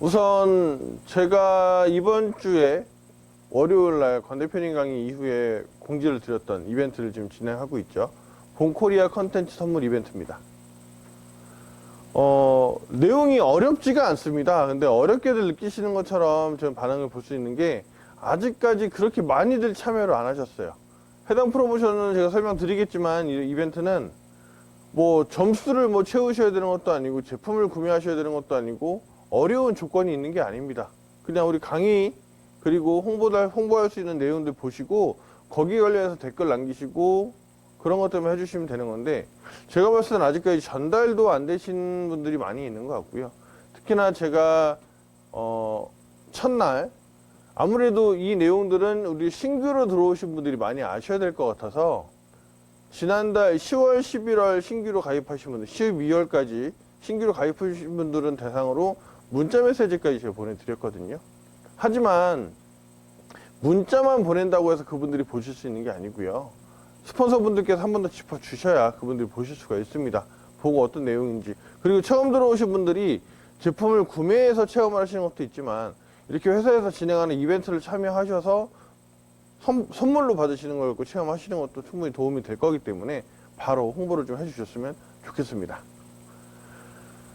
우선 제가 이번 주에 월요일 날 건대표님 강의 이후에 공지를 드렸던 이벤트를 지금 진행하고 있죠. 본코리아 컨텐츠 선물 이벤트입니다. 어, 내용이 어렵지가 않습니다. 근데 어렵게들 느끼시는 것처럼 좀 반응을 볼 수 있는 게 아직까지 그렇게 많이들 참여를 안 하셨어요. 해당 프로모션은 제가 설명드리겠지만 이 이벤트는 뭐 점수를 뭐 채우셔야 되는 것도 아니고 제품을 구매하셔야 되는 것도 아니고 어려운 조건이 있는 게 아닙니다. 그냥 우리 강의 그리고 홍보달 홍보할 수 있는 내용들 보시고 거기 관련해서 댓글 남기시고 그런 것 때문에 해주시면 되는 건데 제가 봤을 때는 아직까지 전달도 안 되신 분들이 많이 있는 것 같고요. 특히나 제가 어 첫날 아무래도 이 내용들은 우리 신규로 들어오신 분들이 많이 아셔야 될 것 같아서 지난달 10월, 11월 신규로 가입하신 분들, 12월까지 신규로 가입하신 분들은 대상으로 문자 메시지까지 제가 보내드렸거든요. 하지만 문자만 보낸다고 해서 그분들이 보실 수 있는 게 아니고요. 스폰서분들께서 한 번 더 짚어주셔야 그분들이 보실 수가 있습니다. 보고 어떤 내용인지. 그리고 처음 들어오신 분들이 제품을 구매해서 체험을 하시는 것도 있지만 이렇게 회사에서 진행하는 이벤트를 참여하셔서 선, 선물로 받으시는 걸 갖고 체험하시는 것도 충분히 도움이 될 거기 때문에 바로 홍보를 좀 해주셨으면 좋겠습니다.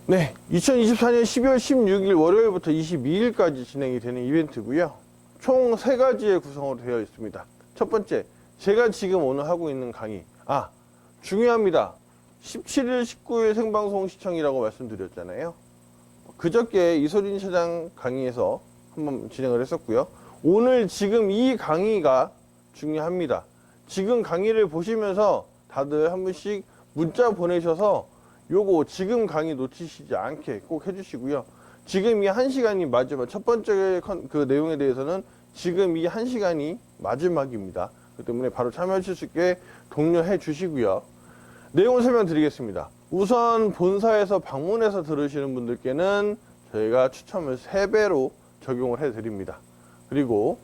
네, 2024년 12월 16일 월요일부터 22일까지 진행이 되는 이벤트고요. 총 세 가지의 구성으로 되어 있습니다. 첫 번째, 제가 지금 오늘 하고 있는 강의. 아, 중요합니다. 17일, 19일 생방송 시청이라고 말씀드렸잖아요. 그저께 이소린 차장 강의에서 한번 진행을 했었고요. 오늘 지금 이 강의가 중요합니다. 지금 강의를 보시면서 다들 한 분씩 문자 보내셔서 요거 지금 강의 놓치시지 않게 꼭 해주시고요. 지금 이 한 시간이 마지막, 첫 번째 컨- 그 내용에 대해서는 지금 이 한 시간이 마지막입니다. 그 때문에 바로 참여하실 수 있게 독려해 주시고요. 내용을 설명드리겠습니다. 우선 본사에서 방문해서 들으시는 분들께는 저희가 추첨을 3배로 적용을 해 드립니다. 그리고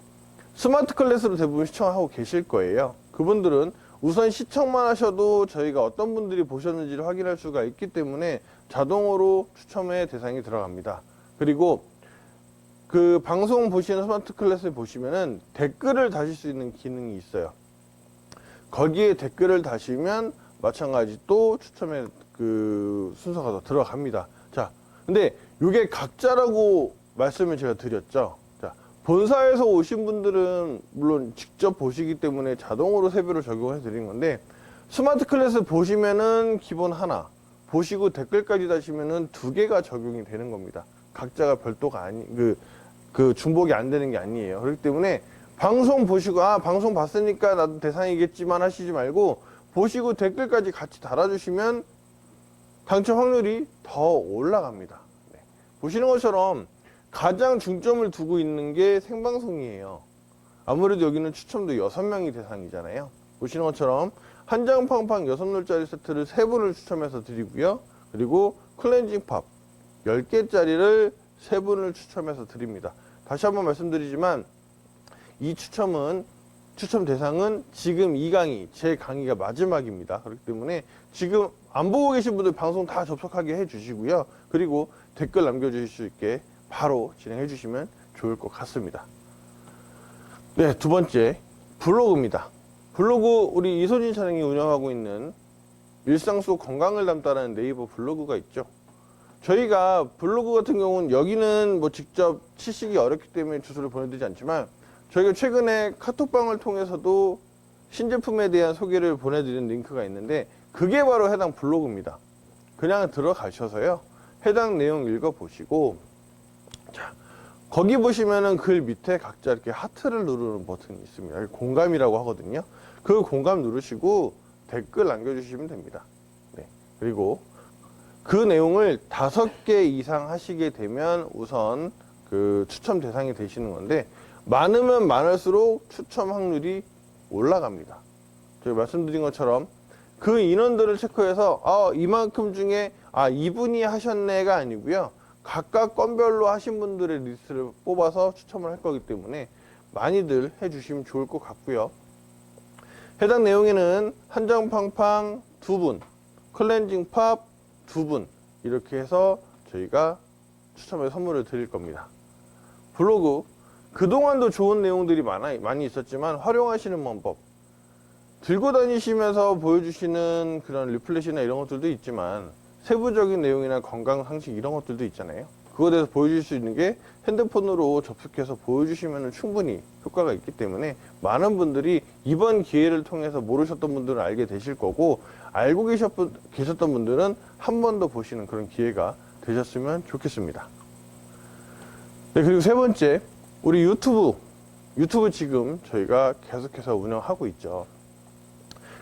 스마트 클래스로 대부분 시청하고 계실 거예요. 그분들은 우선 시청만 하셔도 저희가 어떤 분들이 보셨는지를 확인할 수가 있기 때문에 자동으로 추첨의 대상이 들어갑니다. 그리고 그 방송 보시는 스마트 클래스에 보시면은 댓글을 다실 수 있는 기능이 있어요. 거기에 댓글을 다시면 마찬가지 또 추첨의 그 순서가 더 들어갑니다. 자, 근데 이게 각자라고 말씀을 제가 드렸죠. 자, 본사에서 오신 분들은 물론 직접 보시기 때문에 자동으로 세배로 적용해 드린 건데 스마트 클래스 보시면은 기본 하나, 보시고 댓글까지 다시면은 두 개가 적용이 되는 겁니다. 각자가 별도가 아니 그 그 중복이 안 되는 게 아니에요. 그렇기 때문에 방송 보시고 아 방송 봤으니까 나도 대상이겠지만 하시지 말고 보시고 댓글까지 같이 달아주시면 당첨 확률이 더 올라갑니다. 네. 보시는 것처럼 가장 중점을 두고 있는 게 생방송이에요. 아무래도 여기는 추첨도 6명이 대상이잖아요. 보시는 것처럼 한장 팡팡 6놀짜리 세트를 3분을 추첨해서 드리고요. 그리고 클렌징 팝 10개짜리를 3분을 추첨해서 드립니다. 다시 한번 말씀드리지만 이 추첨은 추첨 대상은 지금 이 강의, 제 강의가 마지막입니다. 그렇기 때문에 지금 안 보고 계신 분들 방송 다 접속하게 해 주시고요. 그리고 댓글 남겨주실 수 있게 바로 진행해 주시면 좋을 것 같습니다. 네, 두 번째, 블로그입니다. 블로그, 우리 이소진 차장이 운영하고 있는 일상 속 건강을 담다라는 네이버 블로그가 있죠. 저희가 블로그 같은 경우는 여기는 뭐 직접 치시기 어렵기 때문에 주소를 보내드리지 않지만 저희가 최근에 카톡방을 통해서도 신제품에 대한 소개를 보내드리는 링크가 있는데 그게 바로 해당 블로그입니다. 그냥 들어가셔서요. 해당 내용 읽어보시고 자 거기 보시면은 글 밑에 각자 이렇게 하트를 누르는 버튼이 있습니다. 공감이라고 하거든요. 그 공감 누르시고 댓글 남겨주시면 됩니다. 네. 그리고 그 내용을 다섯 개 이상 하시게 되면 우선 그 추첨 대상이 되시는 건데 많으면 많을수록 추첨 확률이 올라갑니다. 제가 말씀드린 것처럼 그 인원들을 체크해서 아 이만큼 중에 아 이분이 하셨네가 아니고요. 각각 건별로 하신 분들의 리스트를 뽑아서 추첨을 할 거기 때문에 많이들 해주시면 좋을 것 같고요. 해당 내용에는 한장 팡팡 두 분, 클렌징 팝 두 분 이렇게 해서 저희가 추첨해서 선물을 드릴 겁니다. 블로그 그동안도 좋은 내용들이 많아, 많이 있었지만 활용하시는 방법 들고 다니시면서 보여주시는 그런 리플렛이나 이런 것들도 있지만 세부적인 내용이나 건강 상식 이런 것들도 있잖아요. 그거에 대해서 보여줄 수 있는 게 핸드폰으로 접속해서 보여주시면 충분히 효과가 있기 때문에 많은 분들이 이번 기회를 통해서 모르셨던 분들은 알게 되실 거고 알고 계셨- 계셨던 분들은 한 번 더 보시는 그런 기회가 되셨으면 좋겠습니다. 네, 그리고 세 번째, 우리 유튜브. 유튜브 지금 저희가 계속해서 운영하고 있죠.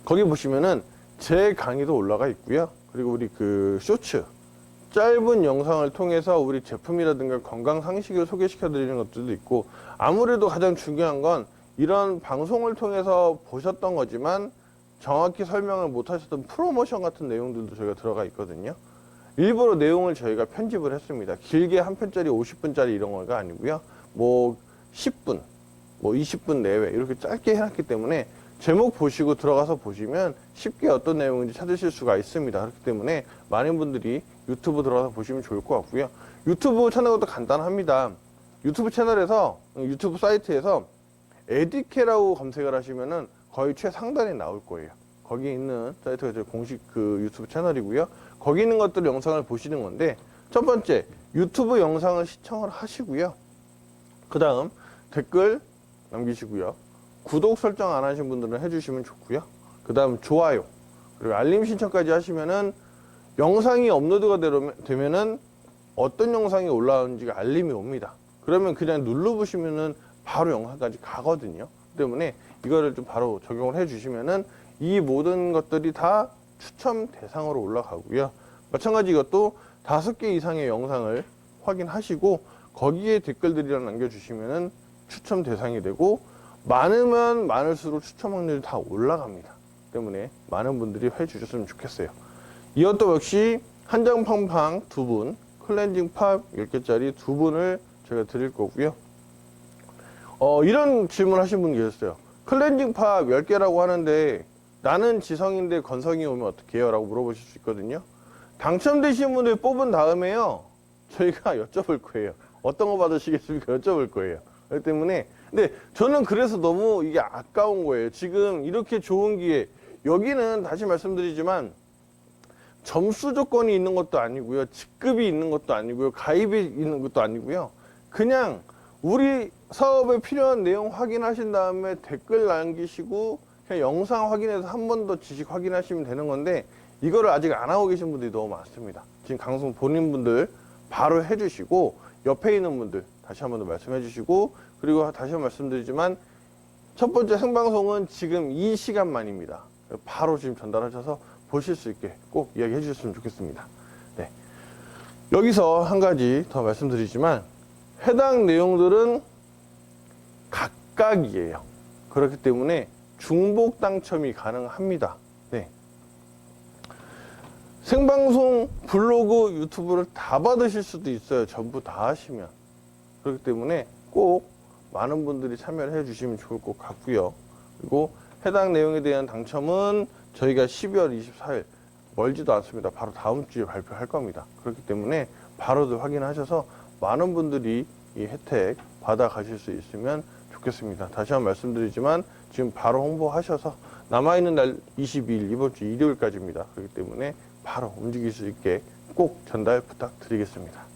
거기 보시면은 제 강의도 올라가 있고요. 그리고 우리 그 쇼츠 짧은 영상을 통해서 우리 제품이라든가 건강 상식을 소개시켜 드리는 것들도 있고 아무래도 가장 중요한 건 이런 방송을 통해서 보셨던 거지만 정확히 설명을 못 하셨던 프로모션 같은 내용들도 저희가 들어가 있거든요. 일부러 내용을 저희가 편집을 했습니다. 길게 한 편짜리 50분짜리 이런 거가 아니고요. 뭐 10분, 뭐 20분 내외 이렇게 짧게 해놨기 때문에 제목 보시고 들어가서 보시면 쉽게 어떤 내용인지 찾으실 수가 있습니다. 그렇기 때문에 많은 분들이 유튜브 들어가서 보시면 좋을 것 같고요. 유튜브 채널도 간단합니다. 유튜브 채널에서 유튜브 사이트에서 에디케라고 검색을 하시면은 거의 최상단에 나올 거예요. 거기 있는 사이트가 제 공식 그 유튜브 채널이고요. 거기 있는 것들 영상을 보시는 건데 첫 번째 유튜브 영상을 시청을 하시고요. 그 다음 댓글 남기시고요. 구독 설정 안 하신 분들은 해주시면 좋고요. 그 다음 좋아요 그리고 알림 신청까지 하시면은 영상이 업로드가 되면- 되면은 어떤 영상이 올라오는지가 알림이 옵니다. 그러면 그냥 눌러보시면은 바로 영상까지 가거든요. 때문에 이거를 좀 바로 적용을 해주시면은 이 모든 것들이 다 추첨 대상으로 올라가고요. 마찬가지 이것도 다섯 개 이상의 영상을 확인하시고 거기에 댓글들이랑 남겨주시면은 추첨 대상이 되고 많으면 많을수록 추첨 확률이 다 올라갑니다. 때문에 많은 분들이 해주셨으면 좋겠어요. 이것도 역시 한장 팡팡 두 분, 클렌징 팝 10개짜리 두 분을 제가 드릴 거고요. 어, 이런 질문 하신 분 계셨어요. 클렌징 팝 10개라고 하는데 나는 지성인데 건성이 오면 어떻게 해요? 라고 물어보실 수 있거든요. 당첨되신 분을 뽑은 다음에요. 저희가 여쭤볼 거예요. 어떤 거 받으시겠습니까? 여쭤볼 거예요. 그렇기 때문에 근데 저는 그래서 너무 이게 아까운 거예요. 지금 이렇게 좋은 기회 여기는 다시 말씀드리지만 점수 조건이 있는 것도 아니고요. 직급이 있는 것도 아니고요. 가입이 있는 것도 아니고요. 그냥 우리 사업에 필요한 내용 확인하신 다음에 댓글 남기시고 그냥 영상 확인해서 한 번 더 지식 확인하시면 되는 건데 이거를 아직 안 하고 계신 분들이 너무 많습니다. 지금 방송 본인 분들 바로 해주시고 옆에 있는 분들 다시 한 번 더 말씀해 주시고 그리고 다시 말씀드리지만 첫 번째 생방송은 지금 이 시간만입니다. 바로 지금 전달하셔서 보실 수 있게 꼭 이야기해 주셨으면 좋겠습니다. 네. 여기서 한 가지 더 말씀드리지만 해당 내용들은 각각이에요. 그렇기 때문에 중복 당첨이 가능합니다. 네. 생방송, 블로그, 유튜브를 다 받으실 수도 있어요. 전부 다 하시면. 그렇기 때문에 꼭 많은 분들이 참여를 해 주시면 좋을 것 같고요. 그리고 해당 내용에 대한 당첨은 저희가 12월 24일 멀지도 않습니다. 바로 다음 주에 발표할 겁니다. 그렇기 때문에 바로들 확인하셔서 많은 분들이 이 혜택 받아 가실 수 있으면 좋겠습니다. 다시 한 번 말씀드리지만 지금 바로 홍보하셔서 남아있는 날 22일 이번 주 일요일까지입니다. 그렇기 때문에 바로 움직일 수 있게 꼭 전달 부탁드리겠습니다.